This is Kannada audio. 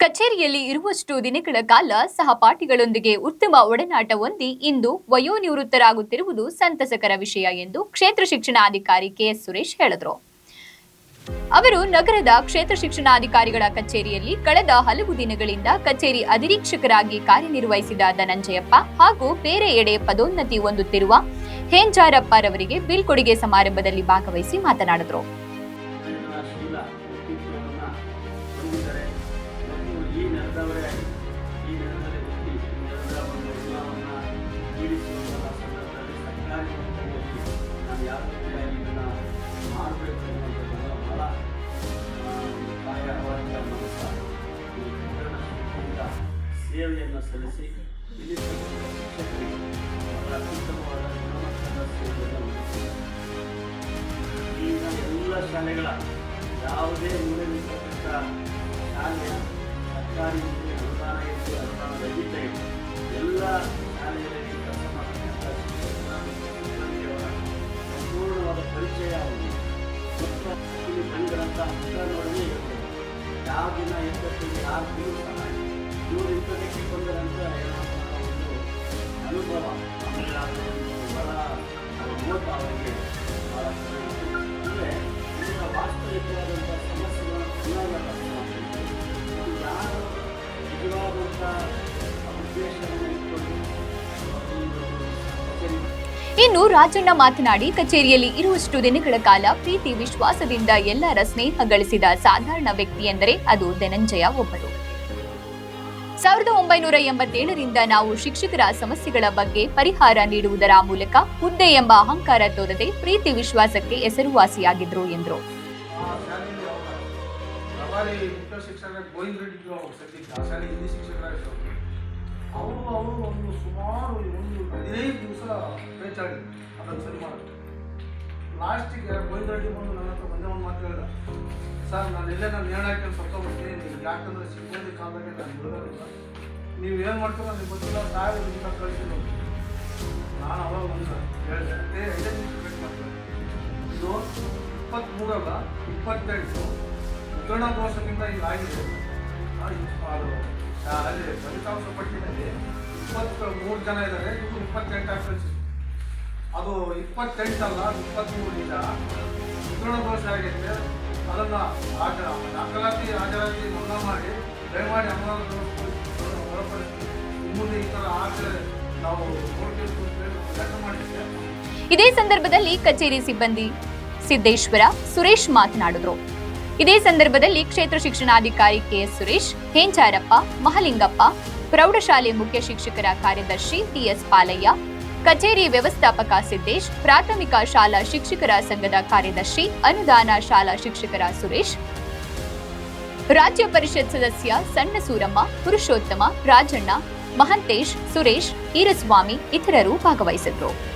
ಕಚೇರಿಯಲ್ಲಿ ಇರುವಷ್ಟು ದಿನಗಳ ಕಾಲ ಸಹಪಾಠಿಗಳೊಂದಿಗೆ ಉತ್ತಮ ಒಡನಾಟ ಹೊಂದಿ ಇಂದು ವಯೋನಿವೃತ್ತರಾಗುತ್ತಿರುವುದು ಸಂತಸಕರ ವಿಷಯ ಎಂದು ಕ್ಷೇತ್ರ ಶಿಕ್ಷಣಾಧಿಕಾರಿ ಕೆಎಸ್ ಸುರೇಶ್ ಹೇಳಿದರು. ಅವರು ನಗರದ ಕ್ಷೇತ್ರ ಶಿಕ್ಷಣಾಧಿಕಾರಿಗಳ ಕಚೇರಿಯಲ್ಲಿ ಕಳೆದ ಹಲವು ದಿನಗಳಿಂದ ಕಚೇರಿ ಅಧಿರೀಕ್ಷಕರಾಗಿ ಕಾರ್ಯನಿರ್ವಹಿಸಿದ ಧನಂಜಯಪ್ಪ ಹಾಗೂ ಬೇರೆ ಎಡೆ ಪದೋನ್ನತಿ ಹೊಂದುತ್ತಿರುವ ಹೇಂಜಾರಪ್ಪರವರಿಗೆ ಬೀಳ್ಕೊಡುಗೆ ಸಮಾರಂಭದಲ್ಲಿ ಭಾಗವಹಿಸಿ ಮಾತನಾಡಿದರು. ಈ ಈ ನೆಲದಲ್ಲಿ ಹುಟ್ಟಿ ಒಂದು ಋಣವನ್ನು ಜೀವಿಸುವಂತಹ ಸಂದರ್ಭದಲ್ಲಿ ಸರ್ಕಾರಿ ನಾವು ಇದನ್ನು ಮಾಡಬೇಕು ಅನ್ನೋದನ್ನು ಬಹಳ ಆ, ಒಂದು ಕಾಯ ಮನಸ್ಸ ಈ ಕನ್ನಡ ಸೇವೆಯನ್ನು ಸಲ್ಲಿಸಿ ಇಲ್ಲಿ ಅತ್ಯುತ್ತಮವಾದ ಗುಣಮಟ್ಟದ ಸೇವೆಯನ್ನು ಎಲ್ಲ ಶಾಲೆಗಳ ಯಾವುದೇ ಶಾಲೆಯ ಸರ್ಕಾರಿ ಅನುದಾನ ಇದ್ದು ಅನುದಾನ ರಹಿತ ಇದೆ ಎಲ್ಲ ಶಾಲೆಗಳಲ್ಲಿ ಕೆಲಸ ಮಾಡತಕ್ಕಂಥ ಸಂಪೂರ್ಣವಾದ ಪರಿಚಯ ಮತ್ತು ಇಲ್ಲಿ ತಂದಿರಂಥ ಪುಸ್ತಕಗಳನ್ನೇ ಇರುತ್ತೆ ಯಾವ ದಿನ ಎಂತಕ್ಕೆ ಯಾರು ಸಹ ಇವರು ಇಂಥದಕ್ಕೆ ಏನಪ್ಪ ಒಂದು ಅನುಭವ ಆಮೇಲೆ ಒಂದು ಬಹಳ ನೋಟ ಅವರಿಗೆ ಬಹಳ ಅಂದರೆ ಇದರ ಇನ್ನು ರಾಜಣ್ಣ ಮಾತನಾಡಿ ಕಚೇರಿಯಲ್ಲಿ ಇರುವಷ್ಟು ದಿನಗಳ ಕಾಲ ಪ್ರೀತಿ ವಿಶ್ವಾಸದಿಂದ ಎಲ್ಲರ ಸ್ನೇಹ ಗಳಿಸಿದ ಸಾಧಾರಣ ವ್ಯಕ್ತಿ ಎಂದರೆ ಅದು ಧನಂಜಯ ಒಬ್ಬರು. ಸಾವಿರದ ಒಂಬೈನೂರ ಎಂಬತ್ತೇಳರಿಂದ ನಾವು ಶಿಕ್ಷಕರ ಸಮಸ್ಯೆಗಳ ಬಗ್ಗೆ ಪರಿಹಾರ ನೀಡುವುದರ ಮೂಲಕ ಹುದ್ದೆ ಎಂಬ ಅಹಂಕಾರ ತೋರದೆ ಪ್ರೀತಿ ವಿಶ್ವಾಸಕ್ಕೆ ಹೆಸರುವಾಸಿಯಾಗಿದ್ರು ಎಂದರು. ಅವರ ಅವ್ರು ಒಂದು ಸುಮಾರು ಒಂದು ಹದಿನೈದು ದಿವಸ ಪೇಚಾಡಿದ್ರು ಅದನ್ನು ಸರಿ ಮಾಡೋದು ಲಾಸ್ಟಿಗೆ ಗೋವಿಂದ ರೆಡ್ಡಿ ಬಂದು ನನ್ನ ಹತ್ರ ಒಂದೇ ಒಂದು ಮಾತು ಹೇಳಿದ ಸರ್ ನಾನು ಎಲ್ಲೇ ನಾನು ನೇಣು ಹಾಕೊಂಡು ಸತ್ತೋಗ್ಬಿಡ್ತೀನಿ ನೀವು ಯಾಕಂದ್ರೆ ಸಿಬ್ಬಂದಿ ಕಾಲದಾಗೆ ನಾನು ಬಿಡೋದಿಲ್ಲ ನೀವು ಏನು ಮಾಡ್ತೀರೋ ನಿಮ್ಮ ಗೊತ್ತಿಲ್ಲ ಸಾಯೋ ನಿಮಿಷ ಕಳಿಸಿದ್ರು ನಾನು ಅವಾಗ ಒಂದು ಹೇಳಿದೆ ಅದೇ ಮಾಡ್ತೀನಿ ಇದು ಇಪ್ಪತ್ತ್ಮೂರಲ್ಲ ಇಪ್ಪತ್ತೆಂಟು ಮುದ್ರಣ ದೋಷದಿಂದ ಇಪ್- ಅದು ಅಲ್ಲಿ ಫಲಿತಾಂಶ ಪಟ್ಟಿನಲ್ಲಿ ಇಪ್ಪತ್ತು ಮೂರು ಜನ ಇದ್ದಾರೆ ಇವರು ಇಪ್ಪತ್ತೆಂಟು ಹಾಕಿ ಅದು ಇಪ್ಪತ್ತೆಂಟಲ್ಲ ಇಪ್ಪತ್ತ್ಮೂರಿಂದ ಮುದ್ರಣ ದೋಷ ಆಗಿದೆ ಅದನ್ನು ಹಾಜ ದಾಖಲಾತಿ, ಹಾಜರಾತಿ ಮನ್ನಾ ಮಾಡಿ, ದಯಮಾಡಿ ಅಮರಾವತಿ ಹೊರಪಡಿಸಿ. ಮುಂದೆ ಈ ಥರ ಆದರೆ ನಾವು ಕೆಲಸ ಮಾಡಿದ್ದೇವೆ ಮಾಡಿದ್ದೆ ಇದೇ ಸಂದರ್ಭದಲ್ಲಿ ಕಚೇರಿ ಸಿಬ್ಬಂದಿ ಸಿದ್ದೇಶ್ವರ, ಸುರೇಶ್ ಮಾತನಾಡಿದ್ರು. ಇದೇ ಸಂದರ್ಭದಲ್ಲಿ ಕ್ಷೇತ್ರ ಶಿಕ್ಷಣಾಧಿಕಾರಿ ಕೆಎಸ್ ಸುರೇಶ್, ಹೇಂಚಾರಪ್ಪ, ಮಹಲಿಂಗಪ್ಪ ಪ್ರೌಢಶಾಲೆ ಮುಖ್ಯ ಶಿಕ್ಷಕರ ಕಾರ್ಯದರ್ಶಿ ಟಿಎಸ್ ಪಾಲಯ್ಯ, ಕಚೇರಿ ವ್ಯವಸ್ಥಾಪಕ ಸಿದ್ದೇಶ್, ಪ್ರಾಥಮಿಕ ಶಾಲಾ ಶಿಕ್ಷಕರ ಸಂಘದ ಕಾರ್ಯದರ್ಶಿ ಅನುದಾನ ಶಾಲಾ ಶಿಕ್ಷಕರ ಸುರೇಶ್, ರಾಜ್ಯ ಪರಿಷತ್ ಸದಸ್ಯ ಸಣ್ಣ ಸೂರಮ್ಮ, ಪುರುಷೋತ್ತಮ, ರಾಜಣ್ಣ, ಮಹಂತೇಶ್, ಸುರೇಶ್, ಈರಸ್ವಾಮಿ ಇತರರು ಭಾಗವಹಿಸಿದ್ರು